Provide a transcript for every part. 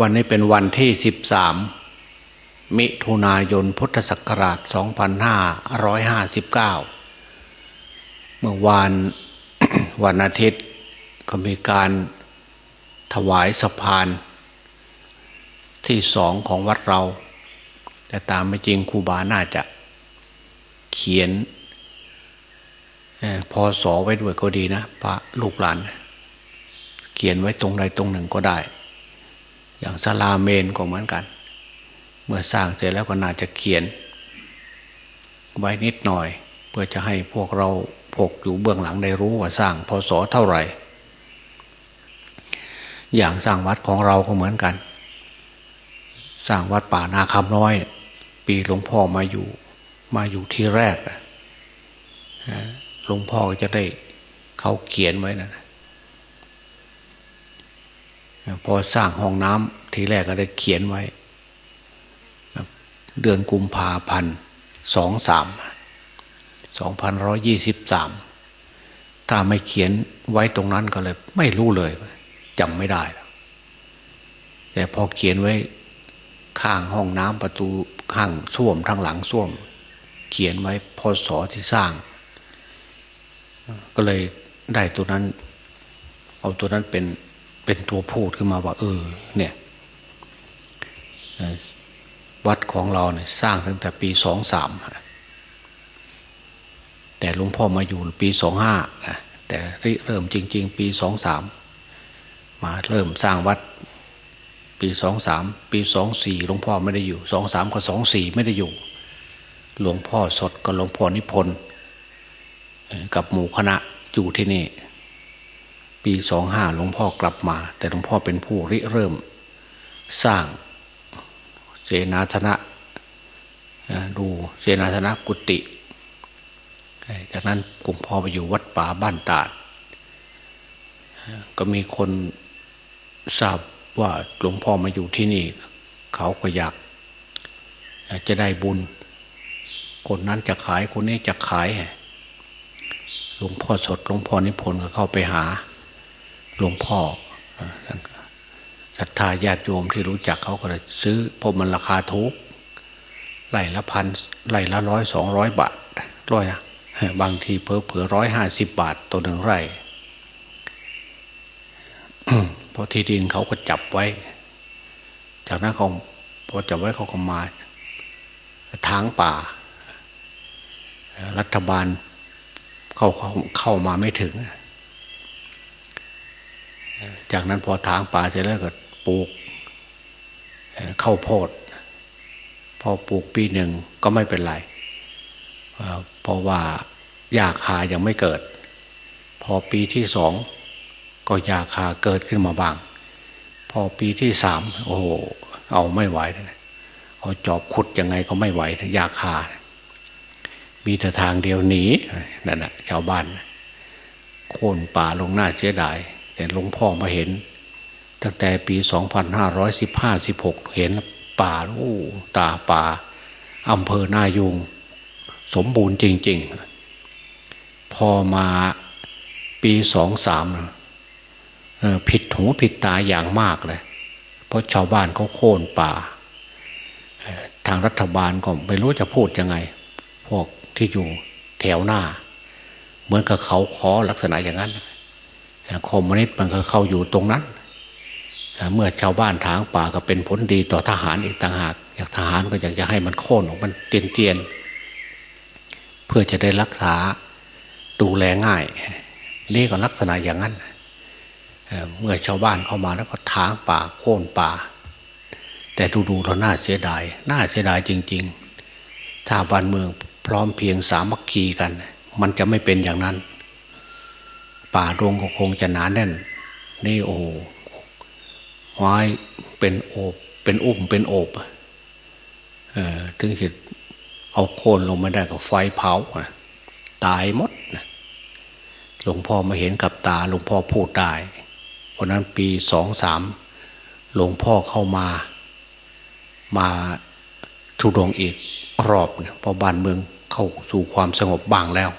วันนี้เป็นวันที่สิบสามมิถุนายนพุทธศักราช 2559 เมื่อวานวันอาทิตย์ก็มีการถวายสะพานที่สองของวัดเรา แต่ตามไม่จริงครูบาน่าจะเขียนพอสอไว้ด้วยก็ดีนะพระลูกหลาน เขียนไว้ตรงใดตรงหนึ่งก็ได้ อย่างสลาเมนก็เหมือนกัน เมื่อสร้างเสร็จแล้วก็น่าจะเขียน ไว้นิดหน่อย เพื่อจะให้พวกเราพวกอยู่เบื้องหลังได้รู้ว่าสร้างพศเท่าไหร่ อย่างสร้างวัดของเราก็เหมือนกัน สร้างวัดป่านาคำน้อย ปีหลวงพ่อมาอยู่ มาอยู่ที่แรกหลวงพ่อจะได้เขาเขียนไว้นะ พอสร้างห้องน้ำทีแรกก็ได้เขียนไว้ เดือนกุมภาพันธ์สองสามสองพันร้อยี่สิบสามถ้าไม่เขียนไว้ตรงนั้นก็เลย ไม่รู้เลยจำไม่ได้ แต่พอเขียนไว้ข้างห้องน้ำประตูข้างส้วมทางหลังส้วม เขียนไว้พศที่สร้าง ก็เลยได้ตัวนั้น เอาตัวนั้นเป็น เป็นตัวพูดขึ้นมาว่า เออ เนี่ยวัดของเราเนี่ยสร้างตั้งแต่ปีสองสามแต่หลวงพ่อมาอยู่ปีสองห้าแต่เริ่มจริง ๆ ปีสองสามมาเริ่มสร้างวัด ปีสองสามปีสองสี่หลวงพ่อไม่ได้อยู่สองสามกับสองสี่ไม่ได้อยู่ หลวงพ่อสดกับหลวงพ่อนิพนธ์กับหมู่คณะอยู่ที่นี่ ปีสองห้าหลวงพ่อกลับมา แต่หลวงพ่อเป็นผู้ริเริ่ม สร้างเสนาธนะดูเสนาธนะกุฏิจากนั้นกลุ่มพ่อไปอยู่วัดป่าบ้านตาด ก็มีคนทราบว่าหลวงพ่อมาอยู่ที่นี่ เขาก็อยากจะได้บุญ คนนั้นจะขายคนนี้จะขายหลวงพ่อสดหลวงพ่อนิพนธ์ก็เข้าไปหา หลวงพ่อศรัทธาญาติโยมที่รู้จักเขาก็เลยซื้อเพราะมันราคาถูกไร่ละพันไร่ละร้อยสองร้อยบาทร้อยนะบางทีเพอเผื่อร้อยห้าสิบบาทตัวหนึ่งไร่พอที่ดินเขาก็จับไว้ จากนั้นเขาพอจับไว้เขาก็มาทางป่า รัฐบาลเข้าเข้าเข้ามาไม่ถึง จากนั้นพอทางป่าเสร็จแล้วก็ปลูกเข้าโพด พอปลูกปีหนึ่งก็ไม่เป็นไร เพราะว่ายาคายังไม่เกิด พอปีที่สองก็ยาคาเกิดขึ้นมาบ้าง พอปีที่สามโอ้โหเอาไม่ไหวเอาจอบขุดยังไงก็ไม่ไหวยาคา มีแต่ทางเดียวหนีนั่นแหะชาวบ้านโค่นป่าลงหน้าเสียดาย แต่หลวงพ่อมาเห็น ตั้งแต่ปีสองพันห้าร้อยสิบห้าสิบหกเห็นป่าโอ้ตาป่าอำเภอนายุง สมบูรณ์จริง ๆ พอมาปีสองสามผิดหูผิดตาอย่างมากเลย เพราะชาวบ้านเขาโค่นป่า ทางรัฐบาลก็ไม่รู้จะพูดยังไง พวกที่อยู่แถวหน้า เหมือนกับเขาขอลักษณะอย่างนั้น คอมมิวนิสต์มันก็เข้าอยู่ตรงนั้น เมื่อชาวบ้านทางป่าก็เป็นผลดีต่อทหารอีกต่างหากอยากทหารก็อยากจะให้มันโค่นออกมันเตียนเตียนเพื่อจะได้รักษาดูแลง่าย นี่ก็ลักษณะอย่างนั้นเมื่อชาวบ้านเข้ามาแล้วก็ทางป่าโค่นป่า แต่ดูๆเราหน้าเสียดายน่าเสียดายจริง ๆ ถ้าบ้านเมืองพร้อมเพียงสามัคคีกัน มันจะไม่เป็นอย่างนั้น ป่าโรงก็คงจะหนานแน่น นี่โอ้ไม้เป็นโอบเป็นอุ้มเป็นโอบเออถึงจะเอาโค่นลงมาได้กับไฟเผาตายหมดหลวงพ่อมาเห็นกับตาหลวงพ่อพูดได้เพราะนั้นปีสองสามหลวงพ่อเข้ามา มาทุดงอีกรอบเนี่ยพอบ้านเมืองเข้าสู่ความสงบบ้างแล้ว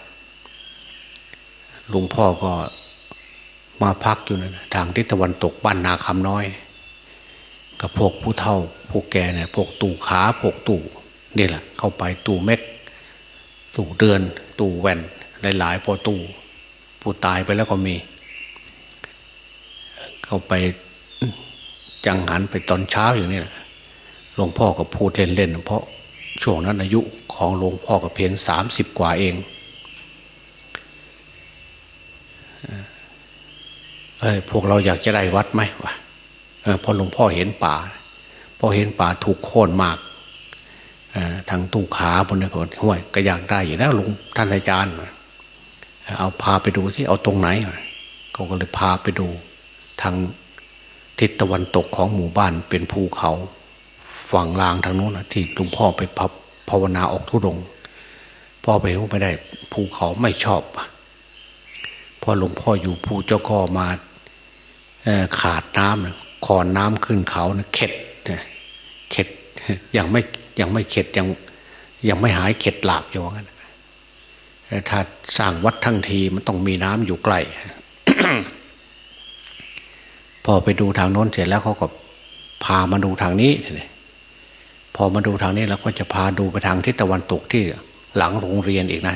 หลวงพ่อก็มาพักอยู่นะทางทิศตะวันตกบ้านนาคำน้อย กับพวกผู้เฒ่าพวกแกเนี่ยพวกตู่ขาพวกตู่นี่แหละ เข้าไปตู่เม็กตู่เดือน ตู่แว่นหลายๆพอตู่ผู้ตายไปแล้วก็มี เข้าไปจังหันไปตอนเช้าอย่างนี้แหละหลวงพ่อก็พูดเล่นๆเพราะช่วงนั้นอายุของหลวงพ่อก็เพียงสามสิบกว่าเอง เอ้ยพวกเราอยากจะได้วัดไหมวะพอหลวงพ่อเห็นป่า พอเห็นป่าถูกโค่นมากทางตู้ขาบนนี้ก็ห่วยก็อยากได้อยู่นะลุงท่านอาจารย์ เอาพาไปดูที่เอาตรงไหนเขาก็เลยพาไปดูทางทิศตะวันตกของหมู่บ้านเป็นภูเขาฝั่งลางทางโน้นที่หลวงพ่อไปพับภาวนาออกทุดงพ่อไปรู้ไม่ได้ภูเขาไม่ชอบ พอหลวงพ่ออยู่ภูเจ้าก็มาขาดน้ำขอนน้ำขึ้นเขานะเข็ดเข็ดยังไม่ยังไม่เข็ดยังยังไม่หายเข็ดหลาบอยู่งั้นถ้าสร้างวัดทั้งทีมันต้องมีน้ำอยู่ใกล้พอไปดูทางโน้นเสร็จแล้วเขาก็พามาดูทางนี้พอมาดูทางนี้แล้วก็จะพาดูไปทางทิศตะวันตกที่หลังโรงเรียนอีกนะ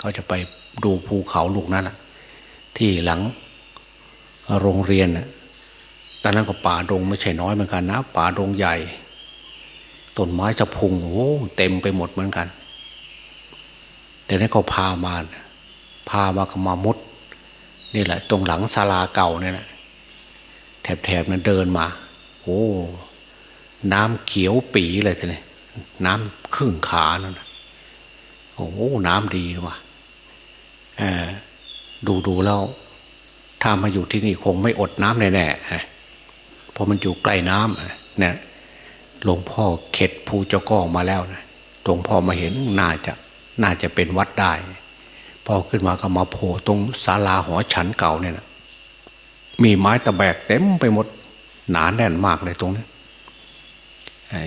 เขาจะไปดูภูเขาลูกนั้นนะ ที่หลังโรงเรียนตอนนั้นก็ป่าดงไม่ใช่น้อยเหมือนกันนะ ป่าดงใหญ่ ต้นไม้จะพุงโอ้เต็มไปหมดเหมือนกัน แต่นั้นก็พามา พามาก็มามุด นี่แหละ ตรงหลังศาลาเก่าเนี่ยนะแถบๆนั้นเดินมา โอ้ น้ำเขียวปีเลยทีนี้น้ำครึ่งขานั่นโอ้ น้ำดีว่ะเออ ดูดูแล้วถ้ามาอยู่ที่นี่คงไม่อดน้ำแน่ๆเพราะมันอยู่ใกล้น้ำเนี่ยหลวงพ่อเข็ดภูเจ้าก้องมาแล้วนะหลวงพ่อมาเห็นน่าจะน่าจะเป็นวัดได้ พอขึ้นมาก็มาโผล่ตรงศาลาหอฉันเก่าเนี่ยนะมีไม้ตะแบกเต็มไปหมดหนาแน่นมากเลยตรงนี้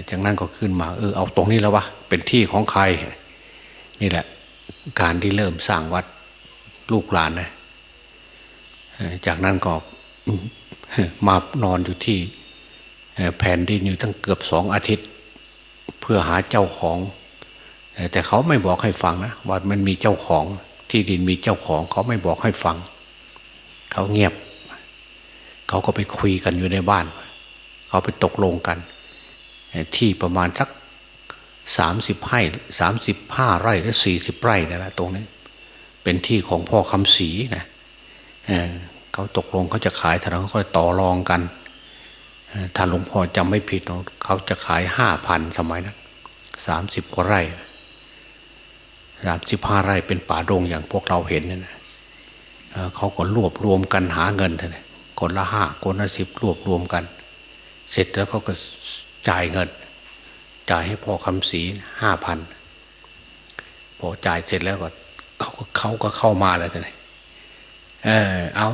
จากนั้นก็ขึ้นมา เออเอาตรงนี้แล้ววะเป็นที่ของใคร นี่แหละ การที่เริ่มสร้างวัด ลูกหลานนะจากนั้นก็มานอนอยู่ที่แผ่นดินอยู่ตั้งเกือบสองอาทิตย์ เพื่อหาเจ้าของ แต่เขาไม่บอกให้ฟังนะว่ามันมีเจ้าของที่ดินมีเจ้าของ เขาไม่บอกให้ฟัง เขาเงียบ เขาก็ไปคุยกันอยู่ในบ้าน เขาไปตกลงกัน ที่ประมาณสักสามสิบไร่สามสิบห้าไร่หรือสี่สิบไร่นะนะตรงนี้ เป็นที่ของพ่อคำศรีนะเขาตกลงเขาจะขายทางเขาก็ต่อรองกันถ้าหลวงพ่อจำไม่ผิดเขาจะขายห้าพันสมัยนั้นสามสิบกว่าไร่สามสิบห้าไร่เป็นป่าดงอย่างพวกเราเห็นนี่นะเขาก็รวบรวมกันหาเงินเท่านั้นคนละห้าคนละสิบรวบรวมกัน เสร็จแล้วเขาก็จ่ายเงิน จ่ายให้พ่อคำศรีห้าพันพอจ่ายเสร็จแล้วก็ เขาก็เขาก็เข้ามาแล้วท่านเออเอา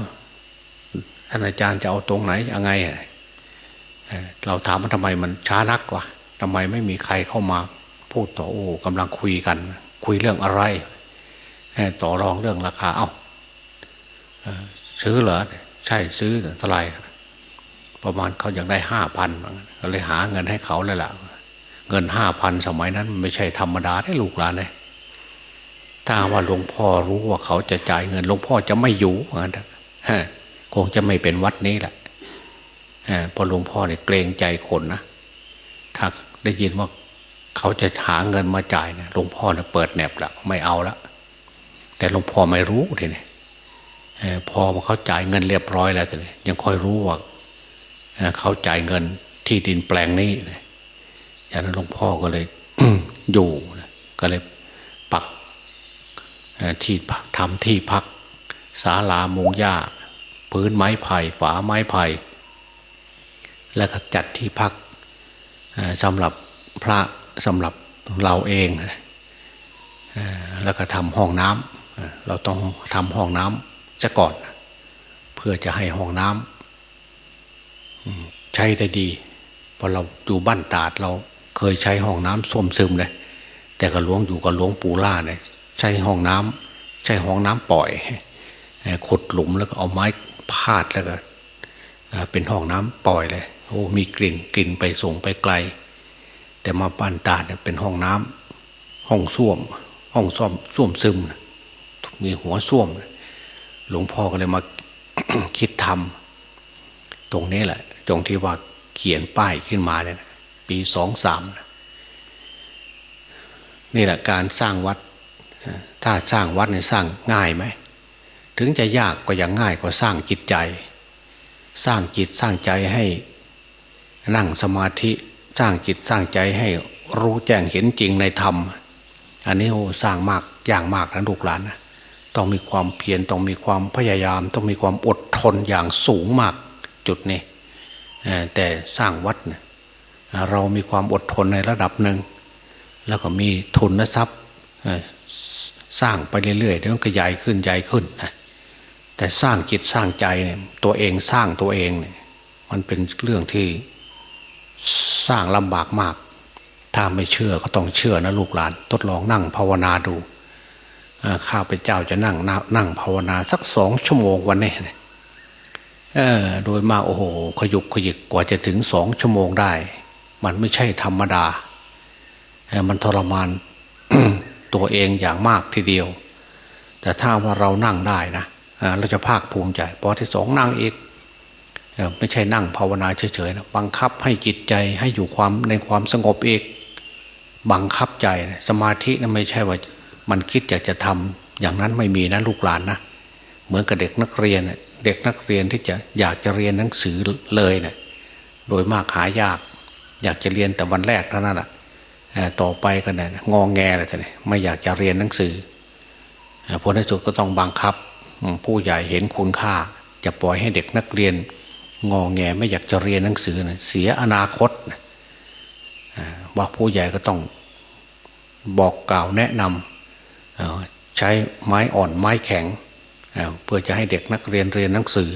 ท่านอาจารย์จะเอาตรงไหนยังไงเราถามว่าทำไมมันช้านักวะทำไมไม่มีใครเข้ามาพูดต่อโอ้กำลังคุยกัน คุยเรื่องอะไรต่อรองเรื่องราคา เอา้าซื้อเหรอใช่ซื้อเท่าไหร่ประมาณเขาอยากได้ห้าพันก็เลยหาเงินให้เขาเลยล่ะ เงินห้าพันสมัยนั้น ไม่ใช่ธรรมดาได้ลูกหลานเลย ถ้าว่าหลวงพ่อรู้ว่าเขาจะจ่ายเงินหลวงพ่อจะไม่อยู่งั้นคงจะไม่เป็นวัดนี้แหละพอหลวงพ่อเนี่ยเกรงใจคนนะถ้าได้ยินว่าเขาจะหาเงินมาจ่ายเนี่ยหลวงพ่อเนี่ยเปิดแหนบละไม่เอาละแต่หลวงพ่อไม่รู้ทีนี้พอเขาจ่ายเงินเรียบร้อยแล้วแต่ยังค่อยรู้ว่าเขาจ่ายเงินที่ดินแปลงนี้อย่างนั้นหลวงพ่อก็เลยอยู่ก็เลย ที่ทำที่พักศาลามุงหญ้าพื้นไม้ไผ่ฝาไม้ไผ่แล้วก็จัดที่พักสำหรับพระสำหรับเราเองแล้วก็ทำห้องน้ำเราต้องทำห้องน้ำจะก่อน เพื่อจะให้ห้องน้ำใช้ได้ดีพอเราอยู่บ้านตาดเราเคยใช้ห้องน้ำส้มซึมเลยแต่ก็หลวงอยู่กับหลวงปู่ล่าเนี่ย ใช้ห้องน้ำใช้ห้องน้ำปล่อยขุดหลุมแล้วก็เอาไม้พาดแล้วก็เป็นห้องน้ำปล่อยเลยโอ้มีกลิ่นกลิ่นไปส่งไปไกล แต่มาบ้านตาเนี่ยเป็นห้องน้ำห้องส้วม ห้องซ่อมส้วมซึม มีหัวส้วม หลวงพ่อก็เลยมาคิดทำตรงนี้แหละตรงที่ว่าเขียนป้ายขึ้นมาเนี่ยปีสองสามนี่แหละการสร้างวัด ถ้าสร้างวัดเนี่ยสร้างง่ายไหม ถึงจะยากก็ยังง่ายกว่าสร้างจิตใจ สร้างจิตสร้างใจให้นั่งสมาธิสร้างจิตสร้างใจให้รู้แจ้งเห็นจริงในธรรม อันนี้โอ้สร้างมากอย่างมากนะลูกหลานนะต้องมีความเพียรต้องมีความพยายาม ต้องมีความอดทนอย่างสูงมากจุดนี้แต่สร้างวัดเนี่ยเรามีความอดทนในระดับหนึ่ง แล้วก็มีทุนทรัพย์ สร้างไปเรื่อยๆเดี๋ยวมันก็ใหญ่ขึ้นใหญ่ขึ้นนะแต่สร้างจิตสร้างใจเนี่ยตัวเองสร้างตัวเองเนี่ยมันเป็นเรื่องที่สร้างลำบากมาก ถ้าไม่เชื่อก็ต้องเชื่อนะลูกหลาน ทดลองนั่งภาวนาดูข้าพเจ้าจะนั่งนั่งภาวนาสักสองชั่วโมงวันนี้เออโดยมาโอ้โห ขยุกขยิกกว่าจะถึงสองชั่วโมงได้ มันไม่ใช่ธรรมดา มันทรมาน ตัวเองอย่างมากทีเดียว แต่ถ้าว่าเรานั่งได้นะเราจะภาคภูมิใจพอที่สองนั่งอีกไม่ใช่นั่งภาวนาเฉยๆนะบังคับให้จิตใจให้อยู่ความในความสงบเอกบังคับใจสมาธินะไม่ใช่ว่ามันคิดอยากจะทำอย่างนั้นไม่มีนะลูกหลานนะเหมือนกับเด็กนักเรียนเด็กนักเรียนที่จะอยากจะเรียนหนังสือเลยเนะี่ยโดยมากหายาก อยากจะเรียนแต่วันแรกเท่านั้นแหละ ต่อไปก็เนี่ยงองแงอะไรแต่เนี่ยไม่อยากจะเรียนหนังสือผลในสุดก็ต้องบังคับ ผู้ใหญ่เห็นคุณค่า จะปล่อยให้เด็กนักเรียน งองแงไม่อยากจะเรียนหนังสือนะเสียอนาคตว่าผู้ใหญ่ก็ต้องบอกกล่าวแนะนำใช้ไม้อ่อนไม้แข็งเพื่อจะให้เด็กนักเรียนเรียนหนังสือ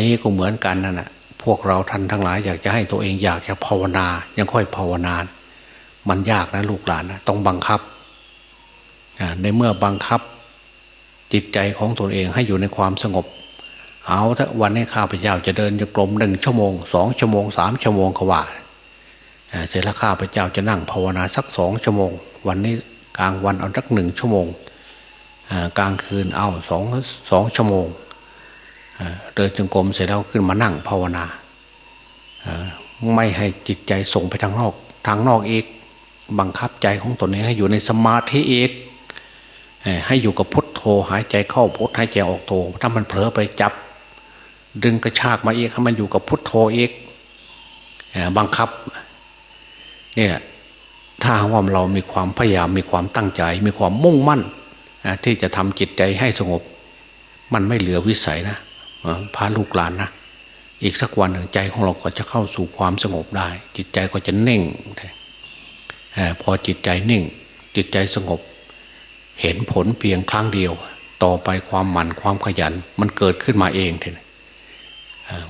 นี้ก็เหมือนกันนั่นแหะพวกเราท่านทั้งหลายอยากจะให้ตัวเองอยากจะภาวนา ยังค่อยภาวนา มันยากนะลูกหลานนะต้องบังคับในเมื่อบังคับจิตใจของตนเองให้อยู่ในความสงบ เอาถ้าวันนี้ข้าพเจ้าจะเดินจะกลมหนึ่งชั่วโมงสองชั่วโมงสามชั่วโมงเขว่าเสร็จแล้วข้าพเจ้าจะนั่งภาวนาสักสองชั่วโมง วันนี้กลางวันเอาสักหนึ่งชั่วโมงกลางคืนเอาสองสองชั่วโมงเดินจงกรมเสร็จแล้วขึ้นมานั่งภาวนาไม่ให้จิตใจส่งไปทางนอกทางนอกอีก บังคับใจของตนเองให้อยู่ในสมาธิเอกให้อยู่กับพุทโธหายใจเข้าพุทหายใจออกโธถ้ามันเผลอไปจับ ดึงกระชากมาเอกให้มันอยู่กับพุทโธเอกบังคับเนี่ยถ้าว่าเรามีความพยายามมีความตั้งใจ มีความมุ่งมั่นที่จะทำจิตใจให้สงบ มันไม่เหลือวิสัยนะพาลูกหลานนะอีกสักวันหนึ่งใจของเราก็จะเข้าสู่ความสงบได้ จิตใจก็จะเน่ง พอจิตใจนิ่ง จิตใจสงบ เห็นผลเพียงครั้งเดียว ต่อไปความหมั่นความขยัน มันเกิดขึ้นมาเองทีนี้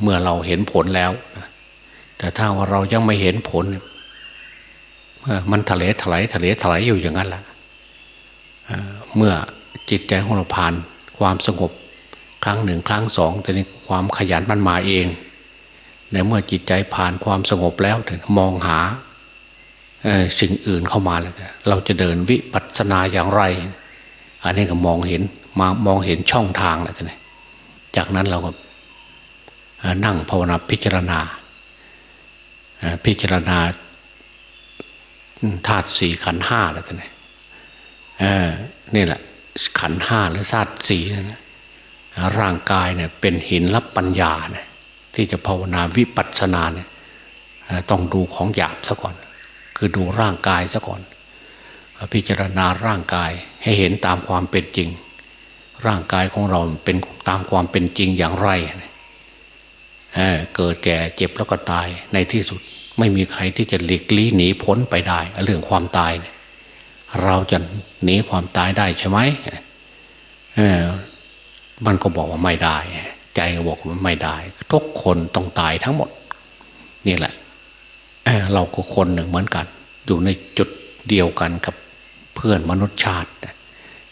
เมื่อเราเห็นผลแล้ว แต่ถ้าว่าเรายังไม่เห็นผล มันทะเลถลายทะเลถลายอยู่อย่างนั้นแหละเมื่อจิตใจของเราผ่านความสงบครั้งหนึ่งครั้งสองแต่นี้ความขยันมันมาเองในเมื่อจิตใจผ่านความสงบแล้วมองหา สิ่งอื่นเข้ามาแล้วเราจะเดินวิปัสสนาอย่างไร อันนี้ก็มองเห็นมามองเห็นช่องทางแล้วท่านจากนั้นเราก็นั่งภาวนาพิจารณา พิจารณาธาตุสี่ขันห้าแล้วท่านนี่แหละขันห้าหรือธาตุสี่นะร่างกายเนี่ยเป็นหินรับปัญญาเนี่ยที่จะภาวนาวิปัสสนาเนี่ยต้องดูของหยาบซะก่อน คือดูร่างกายซะก่อน พิจารณาร่างกายให้เห็นตามความเป็นจริง ร่างกายของเราเป็นตามความเป็นจริงอย่างไรเเกิดแก่เจ็บแล้วก็ตายในที่สุดไม่มีใครที่จะหลีกลี่หนีพ้นไปได้ เรื่องความตาย เราจะหนีความตายได้ใช่ไหมมันก็บอกว่าไม่ได้ ใจก็บอกว่าไม่ได้ ทุกคนต้องตายทั้งหมด นี่แหละ เราก็คนหนึ่งเหมือนกัน อยู่ในจุดเดียวกันกับเพื่อนมนุษย์ชาติ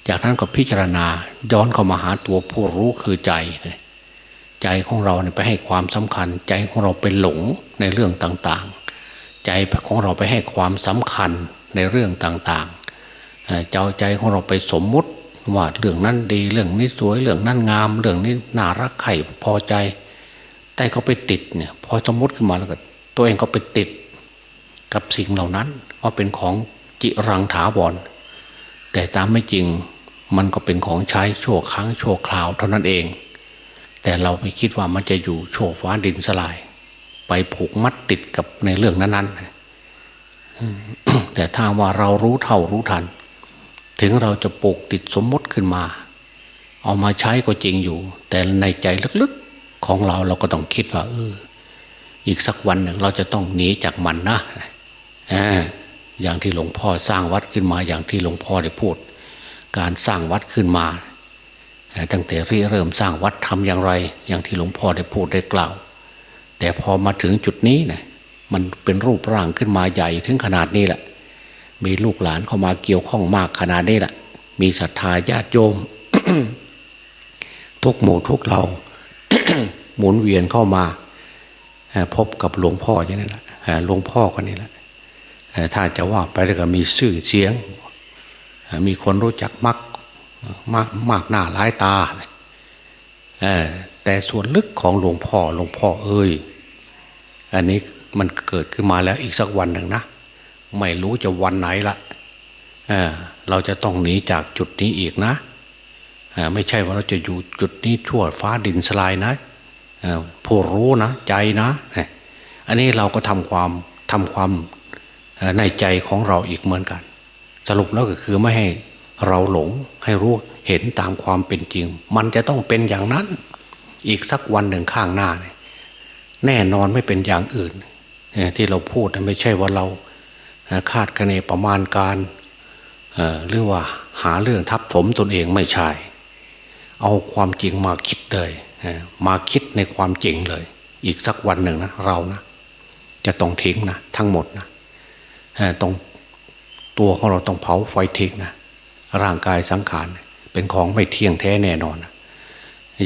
จากนั้นก็พิจารณาย้อนเข้ามาหาตัวผู้รู้คือใจ ใจของเราเนี่ยไปให้ความสำคัญ ใจของเราไปหลงในเรื่องต่างๆ ใจของเราไปให้ความสำคัญในเรื่องต่างๆ เจ้าใจของเราไปสมมุติว่าเรื่องนั้นดีเรื่องนี้สวยเรื่องนั้นงาม เรื่องนี้น่ารักใครพอใจ แต่เขาไปติดเนี่ยพอสมมติขึ้นมาแล้วก็ตัวเองก็ไปติด กับสิ่งเหล่านั้นว่าเป็นของจิรังถาวร แต่ตามไม่จริงมันก็เป็นของใช้ชั่วครั้งชั่วคราวเท่านั้นเอง แต่เราไม่คิดว่ามันจะอยู่โชว์ฟ้าดินสลาย ไปผูกมัดติดกับในเรื่องนั้นๆแต่ถ้าว่าเรารู้เท่ารู้ทัน ถึงเราจะปลูกติดสมมติขึ้นมา เอามาใช้ก็จริงอยู่ แต่ในใจลึกๆของเราเราก็ต้องคิดว่าเอออีกสักวันหนึ่งเราจะต้องหนีจากมันนะ อ่าอย่างที่หลวงพ่อสร้างวัดขึ้นมาอย่างที่หลวงพ่อได้พูด การสร้างวัดขึ้นมา ตั้งแต่ริเริ่มสร้างวัดทำอย่างไร อย่างที่หลวงพ่อได้พูดได้กล่าว แต่พอมาถึงจุดนี้นะมันเป็นรูปร่างขึ้นมาใหญ่ถึงขนาดนี้แหละ มีลูกหลานเข้ามาเกี่ยวข้องมากขนาดนี้แหละ มีศรัทธาญาติโยม ทุกหมู่ทุกเราหมุนเวียนเข้ามาพบกับหลวงพ่ออย่างนี้แหละหลวงพ่อคนนี้แหละ ถ้าจะว่าไปแล้วก็มีชื่อเสียง มีคนรู้จักมักมากมากหน้าหลายตาแต่ส่วนลึกของหลวงพ่อหลวงพ่อเอ้ยอันนี้มันเกิดขึ้นมาแล้วอีกสักวันหนึ่งนะ ไม่รู้จะวันไหนละเเราจะต้องหนีจากจุดนี้อีกนะไม่ใช่ว่าเราจะอยู่จุดนี้ชั่วฟ้าดินสลายนะผู้รู้นะ ใจนะ อันนี้เราก็ทำความทำความ ในใจของเราอีกเหมือนกัน สรุปแล้วก็คือไม่ให้เราหลงให้รู้เห็นตามความเป็นจริง มันจะต้องเป็นอย่างนั้น อีกสักวันหนึ่งข้างหน้านี่แน่นอนไม่เป็นอย่างอื่น ที่เราพูดไม่ใช่ว่าเราคาดคะเนประมาณการหรือว่าหาเรื่องทับถมตนเองไม่ใช่ เอาความจริงมาคิดเลยมาคิดในความจริงเลย อีกสักวันหนึ่งนะเรานะ จะต้องทิ้งนะทั้งหมดนะ ต้องตัวของเราต้องเผาไฟทิ้งนะร่างกายสังขารเป็นของไม่เที่ยงแท้แน่นอน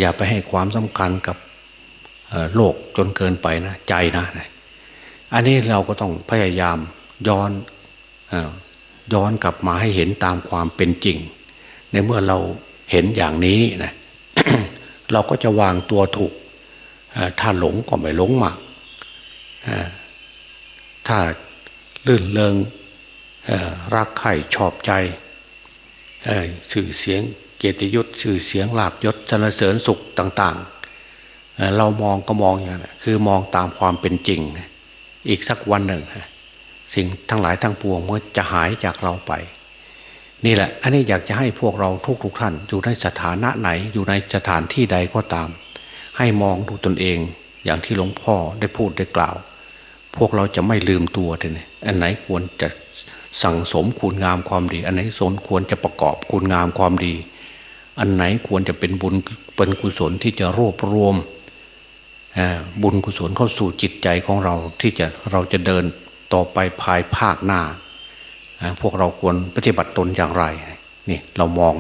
อย่าไปให้ความสำคัญกับโลกจนเกินไปนะใจนะอันนี้เราก็ต้องพยายามย้อนย้อนกลับมาให้เห็นตามความเป็นจริง ในเมื่อเราเห็นอย่างนี้นะเราก็จะวางตัวถูกถ้าหลงก็ไม่หลงมากถ้า ลื่นเลงรักใคร่ชอบใจสื่อเสียงเกียรติยศสื่อเสียงลาบยศสรรเสริญสุขต่าง ๆ เรามองก็มองอย่างนั้นคือมองตามความเป็นจริง อีกสักวันหนึ่งสิ่งทั้งหลายทั้งปวงมันจะหายจากเราไป นี่แหละ อันนี้อยากจะให้พวกเราทุกทุกๆท่าน อยู่ในสถานะไหนอยู่ในสถานที่ใดก็ตาม ให้มองดูตนเองอย่างที่หลวงพ่อได้พูดได้กล่าว พวกเราจะไม่ลืมตัวเลยอันไหนควรจะสั่งสมคุณงามความดี อันไหนสนควรจะประกอบคุณงามความดี อันไหนควรจะเป็นบุญเป็นกุศลที่จะรวบรวมบุญกุศลเข้าสู่จิตใจของเราที่จะเราจะเดินต่อไปภายภาคหน้า พวกเราควรปฏิบัติตนอย่างไรนี่เรามอง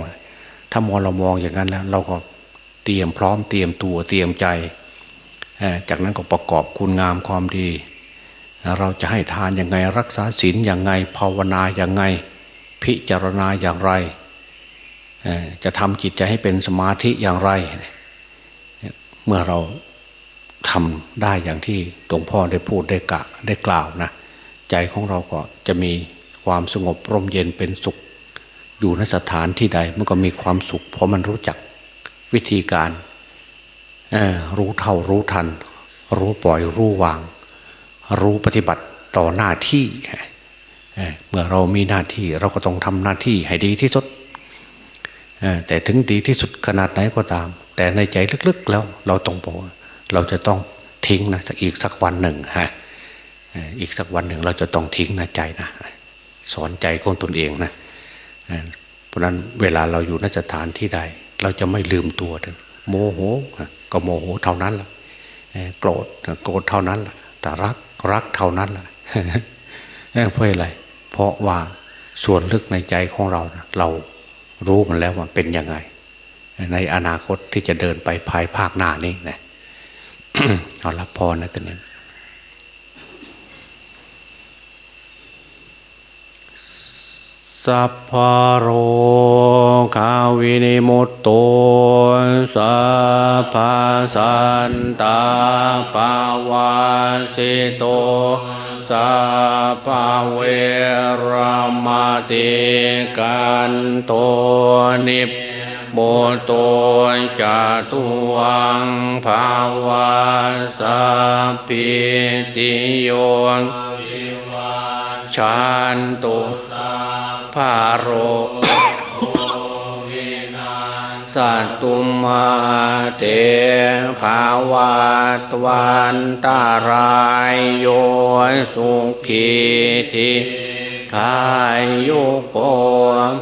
ถ้ามองเรามองอย่างนั้นแล้ว เราก็เตรียมพร้อมเตรียมตัวเตรียมใจ จากนั้นก็ประกอบคุณงามความดี เราจะให้ทานยังไงรักษาศีลอย่างไง ภาวนาอย่างไง พิจารณาอย่างไร จะทำจิตใจให้เป็นสมาธิอย่างไร เมื่อเราทำได้อย่างที่หลวงพ่อได้พูดได้กะได้กล่าวนะใจของเราก็จะมีความสงบร่มเย็นเป็นสุข อยู่ในสถานที่ใดมันก็มีความสุข เพราะมันรู้จักวิธีการรู้เท่ารู้ทัน รู้ปล่อยรู้วาง รู้ปฏิบัติต่อหน้าที่ เมื่อเรามีหน้าที่เราก็ต้องทำหน้าที่ให้ดีที่สุดแต่ถึงดีที่สุดขนาดไหนก็ตาม แต่ในใจลึกๆแล้วเราต้องบอกว่าเราจะต้องทิ้งนะอีกสักวันหนึ่งฮะอีกสักวันหนึ่งเราจะต้องทิ้งนะใจนะสอนใจของตนเองนะเพราะนั้นเวลาเราอยู่นสถานที่ใด เราจะไม่ลืมตัวโมโห ก็โมโหเท่านั้นละเอ่อโกรธโกรธเท่านั้นละแต่รัก รักเท่านั้นแหละเพราะอะไร เพราะว่าส่วนลึกในใจของเรานะเรารู้มันแล้วว่าเป็นยังไง ในอนาคตที่จะเดินไปภายภาคหน้านี้นะเอารับพรนะตอนนี้ สัพพโรคาวินิมุตโตสัพพสันตาปาวาสิโตสัพพเวรมติกันโตนิพโมโตจตุวังภาวะสัพพิติโยชันตุาโรสัตตุมาเตภาวะตวันตารายโยสุขีทิกายโยโก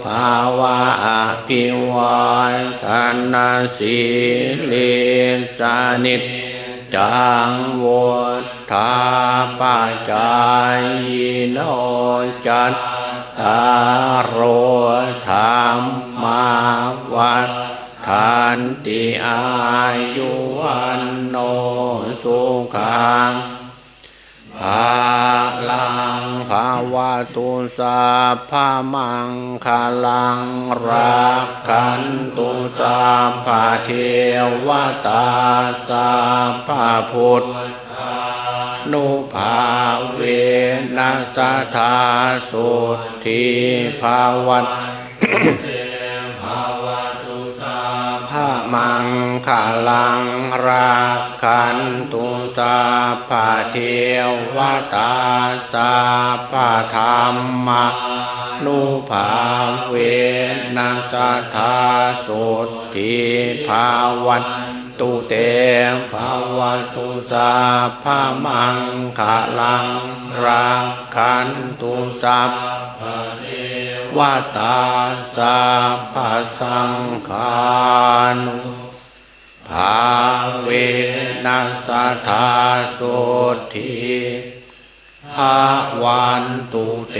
ภาวะอภิวันธนาสีเลสานิจจังวุธาปจายโนจัต ตารโรธรรมาวัฏทานติอายุวันโนสุขังภาลังภาวะตุสาพามังคาลังรักขันตุสาพาเทวตาสาพาพุทธ นุภาเวนัสธาสุทิภาวัตพระมังคาลังรักขันตุสาพาเทวตาสาพาธรรมนุภาเวนัสธาสุทิภาวัต ตุเตภาวตุสาพามังคาลังรักขันตุสัพวาตาสาภาสังคานุภาเวนัสธาโสทีภาวันตุเต